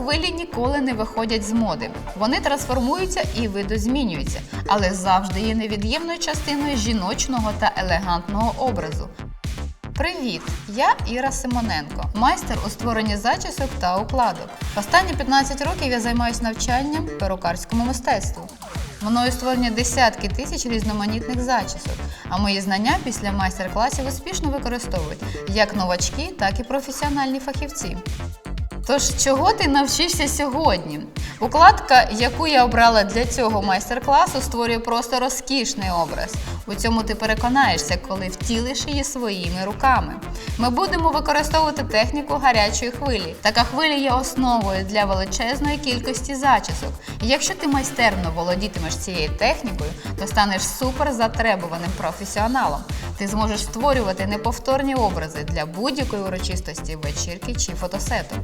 Хвилі ніколи не виходять з моди. Вони трансформуються і видозмінюються, але завжди є невід'ємною частиною жіночного та елегантного образу. Привіт! Я Іра Симоненко, майстер у створенні зачісок та укладок. Останні 15 років я займаюся навчанням перукарському мистецтву. Мною створені десятки тисяч різноманітних зачісок, а мої знання після майстер-класів успішно використовують як новачки, так і професіональні фахівці. Тож, чого ти навчишся сьогодні? Укладка, яку я обрала для цього майстер-класу, створює просто розкішний образ. У цьому ти переконаєшся, коли втілиш її своїми руками. Ми будемо використовувати техніку гарячої хвилі. Така хвиля є основою для величезної кількості зачісок. Якщо ти майстерно володітимеш цією технікою, то станеш супер затребуваним професіоналом. Ти зможеш створювати неповторні образи для будь-якої урочистості, вечірки чи фотосету.